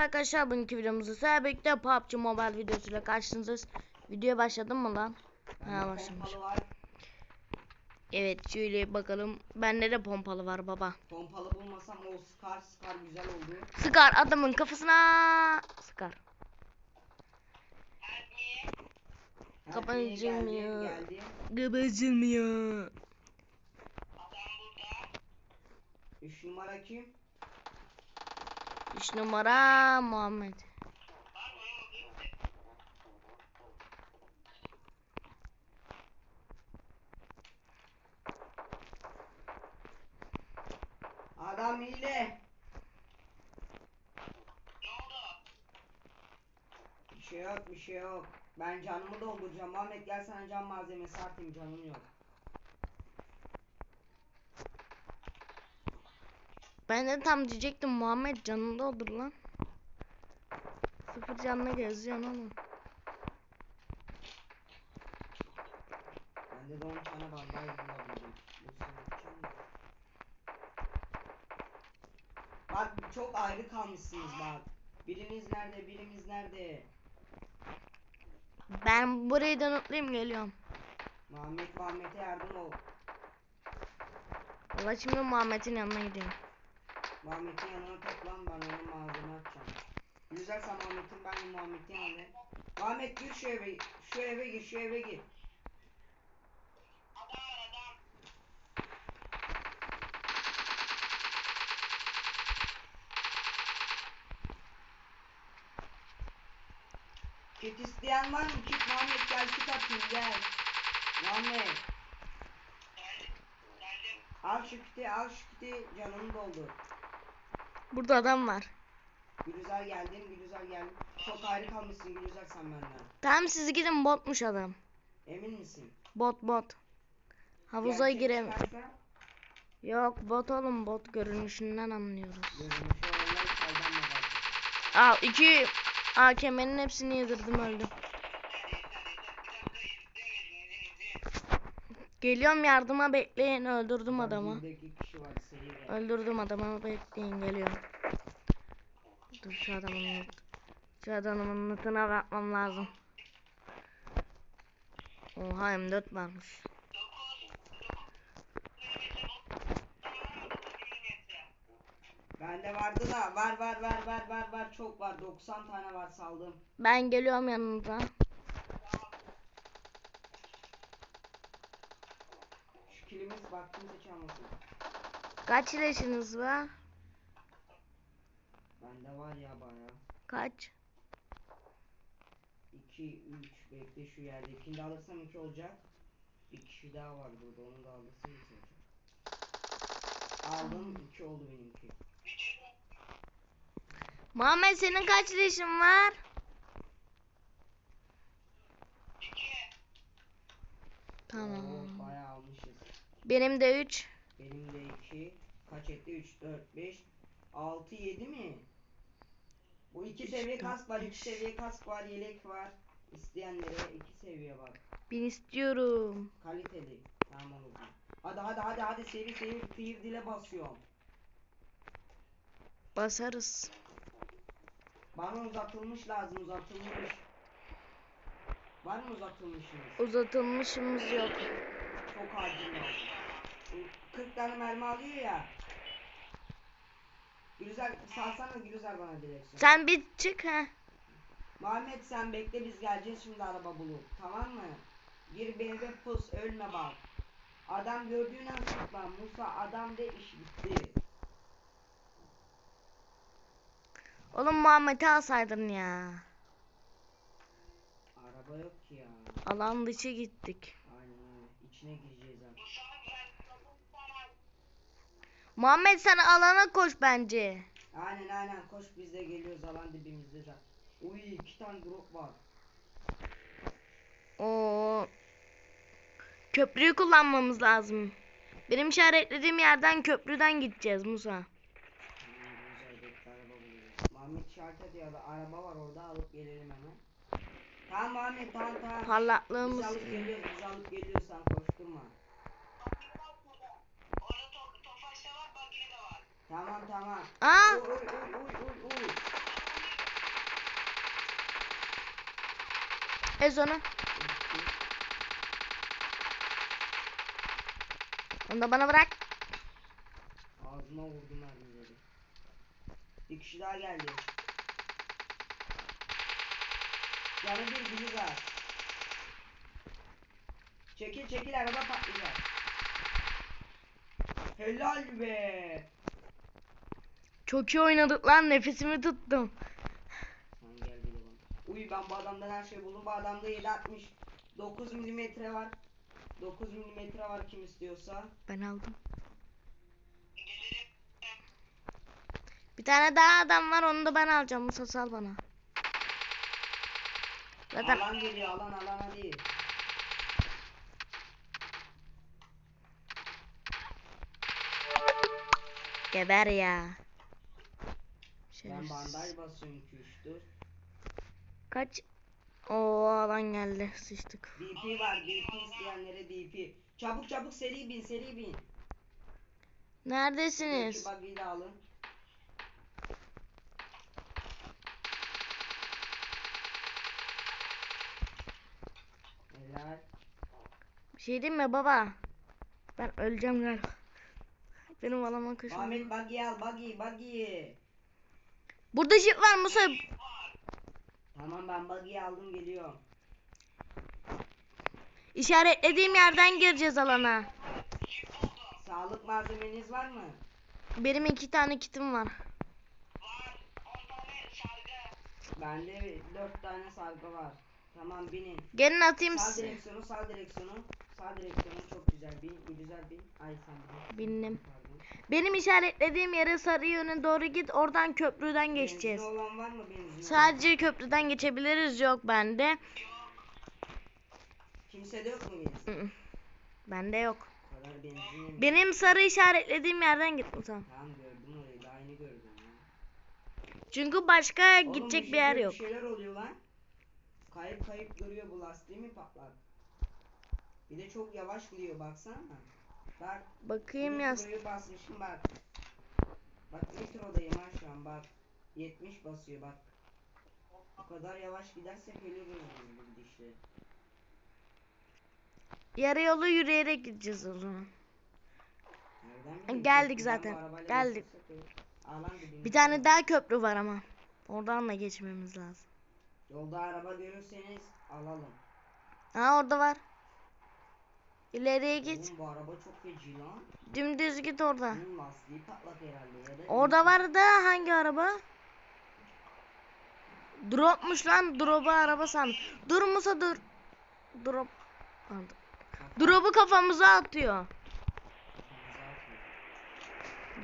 Arkadaşlar bugünkü videomuzda sizlerle birlikte PUBG Mobile videosuyla karşınızdayız. Videoya başladın mı lan? Ha başlamış. Evet şöyle bakalım. Bende de pompalı var baba. Pompalı bulmasam o Scar Scar güzel oldu. Sıkar adamın kafasına. Mı geldi, ya? Geldi. Gıbıcılmıyor. 3 numara kim? 3 numara Muhammed. Adam hile. Bir şey yok bir şey yok. Ben canımı dolduracağım. Ahmet gel sana can malzemesi atayım canım yok. Ben de tam diyecektim Muhammed canında olur lan. Sıfır canla geziyorsun ama. Bende de 10 tane bandaj bulabildim. Bu sınıfçı mı? Bak çok ayrı kalmışsınız bak. Biriniz nerede birimiz nerede? Ben burayı da unutlayayım geliyorum. Muhammed Muhammed'e yardım ol. Valla şimdi Muhammed'in yanına gidiyorum. Muhammed'in yanına toplan ben ona malzeme atacağım. Güzel sen Muhammed'in ben Muhammed'in yanına. Muhammed gir şu eve, şu eve gir, şu eve gir. Kit isteyen var mı? Kit Muhammed gel kit atayım gel. Muhammed. Al şu kiti, al şu kiti canını doldur. Burada adam var. Gülüzer geldim, Gülüzer geldim. Çok ayrı kalmışsın Gülüzer sen benden. Tamam siz gidin botmuş adam. Emin misin? Bot bot. Havuza Gerçek girem. çıkarsa Yok bot oğlum bot görünüşünden anlıyoruz. Görünüşü olanlar kaldanma bak. Al iki AKM'nin hepsini yedirdim öldü. Geliyorum yardıma bekleyin öldürdüm adamı. Öldürdüm adamı bekleyin geliyorum. Dur şu adamın. Şu adamın lootuna bakmam lazım. Oha M4 varmış. Bende vardı da var var var var var var çok var 90 tane var saldım. Ben geliyorum yanınıza. Şu çalmasın. Kaç leşiniz var? Bende var ya baya. Kaç? 2 3 bekle şu yerde. İkini de alırsam 2 olacak. Bir kişi daha var burada onu da alırsam 2 olacak. Aldım 2 oldu benimki. Muhammed senin kaç leşin var? Tamam. Benim de 3. Benim de 2. Kaç etti? 3, 4, 5, 6, 7 mi? Bu iki Üç, seviye kask var, iki seviye kask var, yelek var. İsteyenlere iki seviye var. Ben istiyorum. Kaliteli. Tamam oldu. Hadi hadi hadi hadi seri seri clear dile basıyorum. Basarız. Bana uzatılmış lazım uzatılmış. Var mı uzatılmışınız? Uzatılmışımız yok. Çok acil lazım. Bu 40 tane mermi alıyor ya. Gülüzer salsana Gülüzer bana direksiyon. Sen bir çık ha. Muhammed sen bekle biz geleceğiz şimdi araba bulup tamam mı? Gir bir eve pus ölme bak. Adam gördüğün an sıkma Musa adam de iş bitti. Oğlum Muhammed'i alsaydın ya. Araba yok ki ya. Alan dışı gittik. Aynen öyle. İçine gireceğiz Muhammed sen alana koş bence. Aynen aynen koş biz de geliyoruz alan dibimizde zaten. Uy iki tane drop var. O köprüyü kullanmamız lazım. Benim işaretlediğim yerden köprüden gideceğiz Musa. Muhammed işaret ediyor araba var orada alıp gelelim hemen. Tamam Muhammed tamam tamam. Parlaklığımız. Biz alıp geliyoruz biz alıp geliyoruz sen koşturma. Tamam tamam. Aa. Uy, uy, uy, uy, uy. Ez onu. Onu da bana bırak. Ağzıma vurdum herhalde. Bir kişi daha geldi. Yanı bir bizi var. Çekil çekil araba patlayacak. Helal be. Çok iyi oynadık lan nefesimi tuttum. Sen gel bir de bana. Uy ben bu adamdan her şey buldum. Bu adamda 760 9 milimetre var. 9 milimetre var kim istiyorsa. Ben aldım. Bir tane daha adam var onu da ben alacağım. Musa sal bana. Zaten Alan geliyor alan alan hadi. geber ya. Ben Şerefsiz. bandaj basıyorum 2 3 dur. Kaç? Oo alan geldi. Sıçtık. DP var DP isteyenlere DP. Çabuk çabuk seri bin seri bin. Neredesiniz? Şu buggy'i de alın. Helal. Bir şey diyeyim mi baba? Ben öleceğim galiba. Benim alama kışım. Ahmet buggy'i al buggy buggy. Burada jip var Musa. Tamam ben buggy'i aldım geliyorum. İşaretlediğim yerden gireceğiz alana. Sağlık malzemeniz var mı? Benim iki tane kitim var. Bende 4 tane sargı var. Tamam binin. Gelin atayım Sağ size. direksiyonu sağ direksiyonu. Sağ direksiyonu çok güzel bin. Güzel bin. Ay sen bin. Bindim. Pardon. Benim işaretlediğim yere sarı yöne doğru git. Oradan köprüden geçeceğiz. Benzin olan var mı benzin olan? Sadece köprüden geçebiliriz. Yok bende. Kimsede yok mu benzin? Bende yok. Bu kadar? Benim sarı işaretlediğim yerden git Musa. Tamam gördüm orayı daha yeni gördüm ya. Çünkü başka Oğlum, gidecek bir yer şeyler- yok. Bir şeyler oluyor lan. Kayıp kayıp duruyor bu lastiği mi patlar? Bir de çok yavaş gidiyor baksana. Bak. Bakayım. Burayı basmışım bak. Bak nitrodayım ha şu an bak. 70 basıyor bak. Bu kadar yavaş gidersek ölürüz bu gidişle. Yarı yolu yürüyerek gideceğiz o zaman. Nereden? Geldik zaten. Geldik. Bir tane daha köprü var ama. Oradan da geçmemiz lazım. Yolda araba görürseniz alalım. Ha orada var. İleriye git. Oğlum bu araba çok feci lan. Dümdüz git orada. Bunun lastiği patlak herhalde ya da Orada var da hangi araba? Dropmuş lan. Drop'u araba sandım. Dur Musa dur. Drop. Pardon. Drop'u kafamıza atıyor.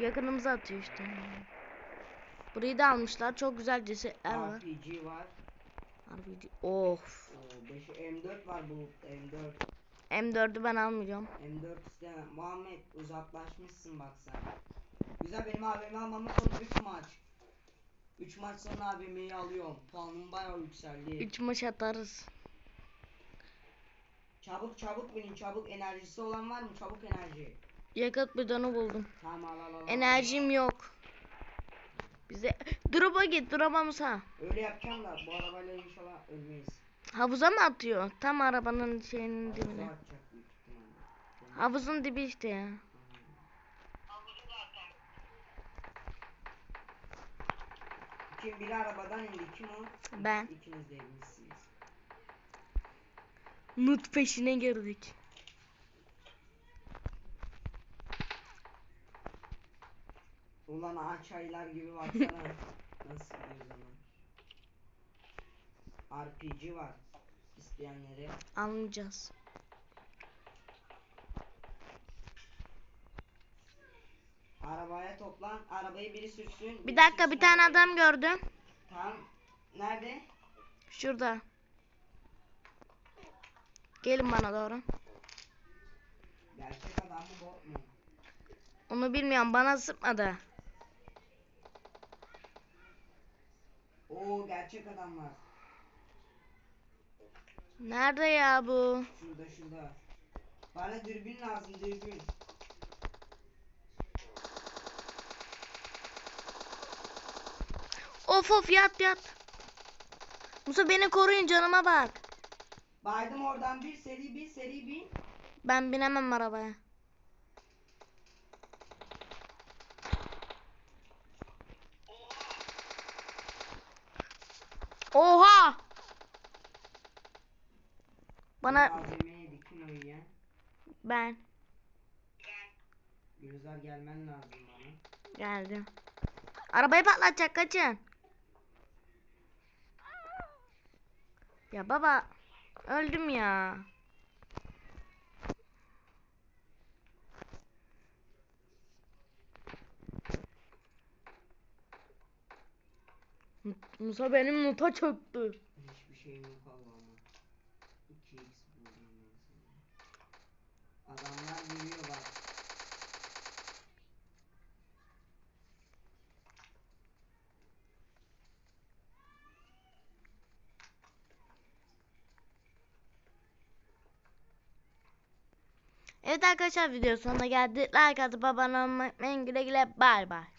Yakınımıza atıyor işte. Burayı da almışlar. Çok güzel cesetler var. RPG var. RPG. Of. 5 M4 var bulutta M4. M4'ü ben almayacağım. M4 istemem. Muhammed uzaklaşmışsın bak sen. Güzel benim AVM almamın son 3 maç. 3 maç sonra AVM'yi alıyorum. Puanım bayağı yükseldi. 3 maç atarız. Çabuk çabuk binin çabuk enerjisi olan var mı? Çabuk enerji. Yakıt bidonu buldum. Tamam al al al. Enerjim yok. Bize drop'a git drop'a Musa. Öyle yapacağım da bu arabayla inşallah ölmeyiz. Havuza mı atıyor? Tam arabanın şeyinin dibine. Havuzun dibi işte ya. Kim biri arabadan indi kim o? Ben. İkiniz de inmişsiniz. Nut peşine girdik. Ulan ağaç aylar gibi baksana. Nasıl gidiyor zaman. RPG var. İsteyenlere. Almayacağız. Arabaya toplan. Arabayı biri sürsün. Bir dakika sürsün bir tane adam gördüm. Tamam. Nerede? Şurada. Gelin bana doğru. Gerçek adam mı bot mu? Onu bilmiyorum bana sıkmadı. Oo gerçek adam var. Nerede ya bu? Şurada şurada. Bana dürbün lazım dürbün. Of of yat yat. Musa beni koruyun canıma bak. Baydım oradan bir seri bir seri bin. Ben binemem arabaya. Oha! Bana kim ben Gülizar gelmen lazım bana. geldim. Arabayı patlatacak kaçın. Ya baba öldüm ya. Musa benim muta çöktü. Hiçbir şeyim yok Allah'ıma. 2x buldum ben sana. Adamlar geliyor bak. Evet arkadaşlar video sonuna geldik. Like atıp abone olmayı unutmayın. Güle güle bay bay.